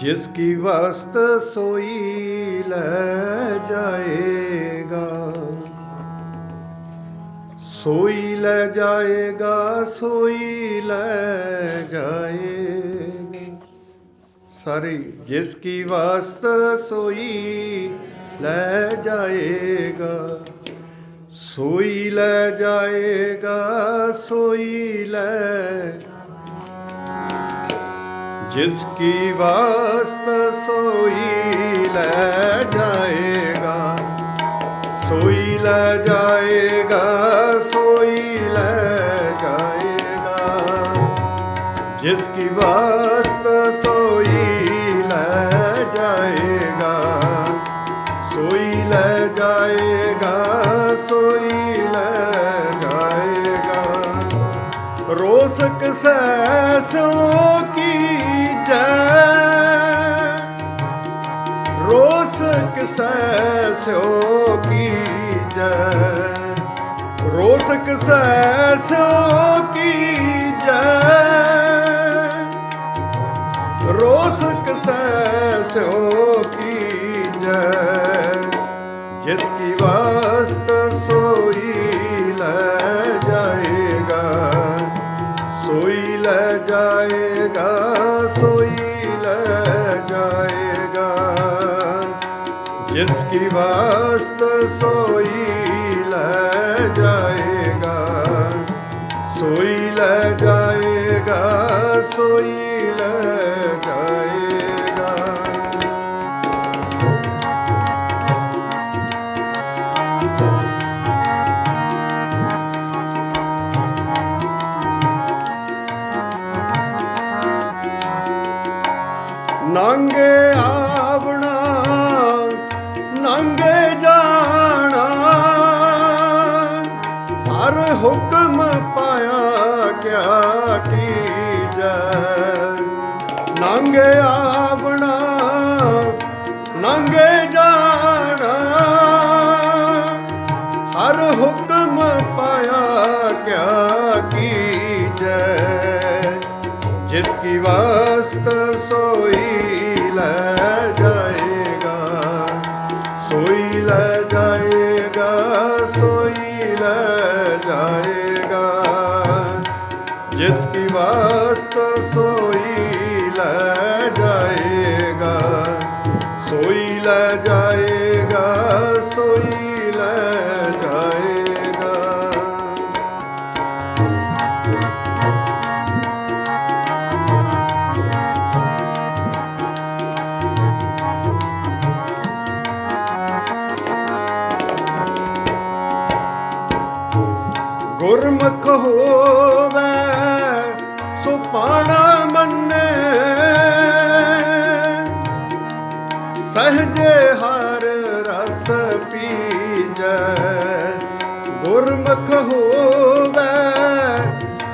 ਜਿਸ ਕੀ ਵਸਤ ਸੋਈ ਲੈ ਜਾਏਗਾ, ਸੋਈ ਲੈ ਜਾਏਗਾ, ਸੋਈ ਲੈ ਜਾਏ ਸਾਰੇ ਜਿਸ ਕੀ ਵਸਤ ਸੋਈ ਲੈ ਜਾਏਗਾ, ਸੋਈ ਲੈ ਜਾਏਗਾ, ਸੋਈ ਲੈ ਜਿਸ ਕੀ ਵਾਸਤ ਸੋਈ ਲੈ ਜਾਏਗਾ ਸੋਈ ਲੈ ਜਾਏਗਾ ਸੋਈ ਲੈ ਜਾਏਗਾ ਜਿਸ ਕੀ ਵਾਸਤ ਸੋਈ ਲੈ ਜਾਏਗਾ ਸੋਈ ਲੈ ਜਾਏਗਾ ਸੋਈ ਲੈ ਜਾਏਗਾ ਰੋਸਕ ਸੈਸੋ ਕੀ ਜੈ ਰੋਸਕ ਸੈਸੋ ਕੀ ਜਿਸ ਕੀ ਵਾਸਤ ਸੋਈ ਲੈ ਜਾਏਗਾ ਸੋਈ ਲੈ ਜਾਏਗਾ ਸੋਈ ਲੈ ਜਾਏਗਾ। ਨੰਗੇ ਹੁਕਮ ਪਾਇਆ ਕਿਆ ਕੀਜੈ ਲੰਘਿਆ ਸੋਈ ਲੈ ਜਾਏਗਾ ਸੋਈ ਲੈ ਜਾਏਗਾ ਸੋਈ ਲੈ ਜਾਏਗਾ ਗੁਰਮੁਖ ਹੋਵੇ ਸਹਜੇ ਹਰ ਰਸ ਪੀਜੈ, ਗੁਰਮੁਖ ਹੋਵੇ,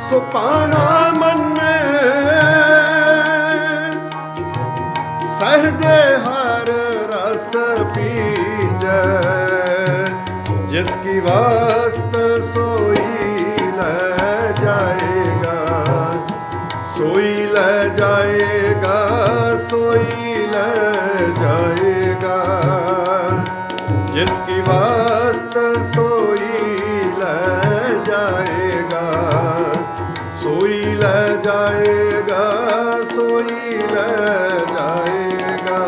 ਸੋ ਪਾਣਾ ਮੰਨੇ। ਸਹਜੇ ਹਰ ਰਸ ਪੀਜੈ, ਜਿਸ ਕੀ ਵਾਸਤ ਸੋਈ ਲੈ ਜਾਏਗਾ, ਸੋਈ ਲੈ ਜਾਏਗਾ ਸੋਈ ਲੈ ਜਾਏਗਾ ਜਿਸ ਕੀ ਵਾਸਤ ਸੋਈ ਲੈ ਜਾਏਗਾ ਸੋਈ ਲੈ ਜਾਏਗਾ ਸੋਈ ਲੈ ਜਾਏਗਾ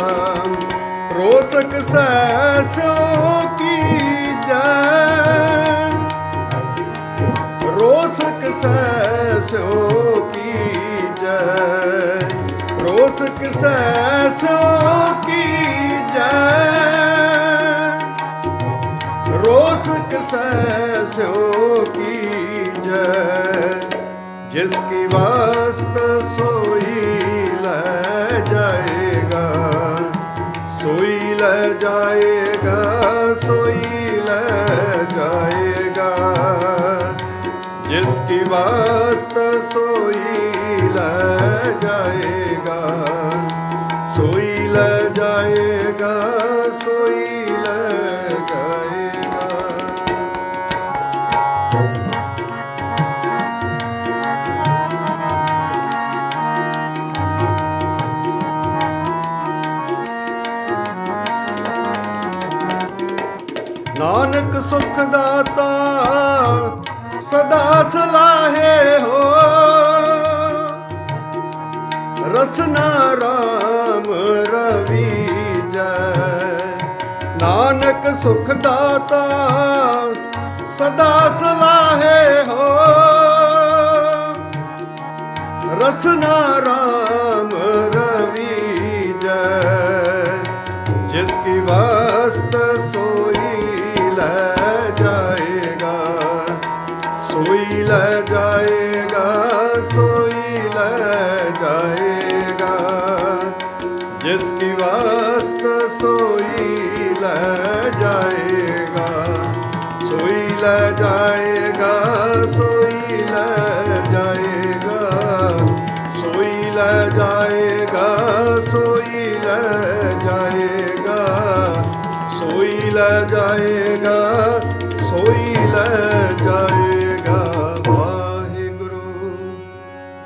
ਰੋਸਕ ਸੈਸੋ ਕੀ ਜੈ ਰੋਸਕ ਸੈਸੋ ਕੀ ਜੈ ਰੋਸਕ ਸੈਸੋ ਕੀ ਜੈ ਰੋਸਕ ਸੈਸੋ ਕੀ ਜੈ ਜਿਸ ਕੀ ਵਾਸਤ ਸੋਈ ਲੈ ਜਾਏਗਾ ਸੋਈ ਲੈ ਜਾਏਗਾ ਸੋਈ ਲੈ ਜਾਏਗਾ ਜਿਸ ਕੀ ਨਾਨਕ ਸੁਖ ਦਾਤਾ ਸਦਾ ਸਲਾਹੇ ਹੋ। ਰਸਨਾ ਰਾਮ ਰਵੀ ਜੈ। ਨਾਨਕ ਸੁਖ ਦਾਤਾ ਸਦਾ ਸਲਾਹੇ ਹੋ। ਰਸਨਾ ਰਾਮ ਲੈ ਜਾਏਗਾ ਸੋਈ ਲੈ ਜਾਏਗਾ।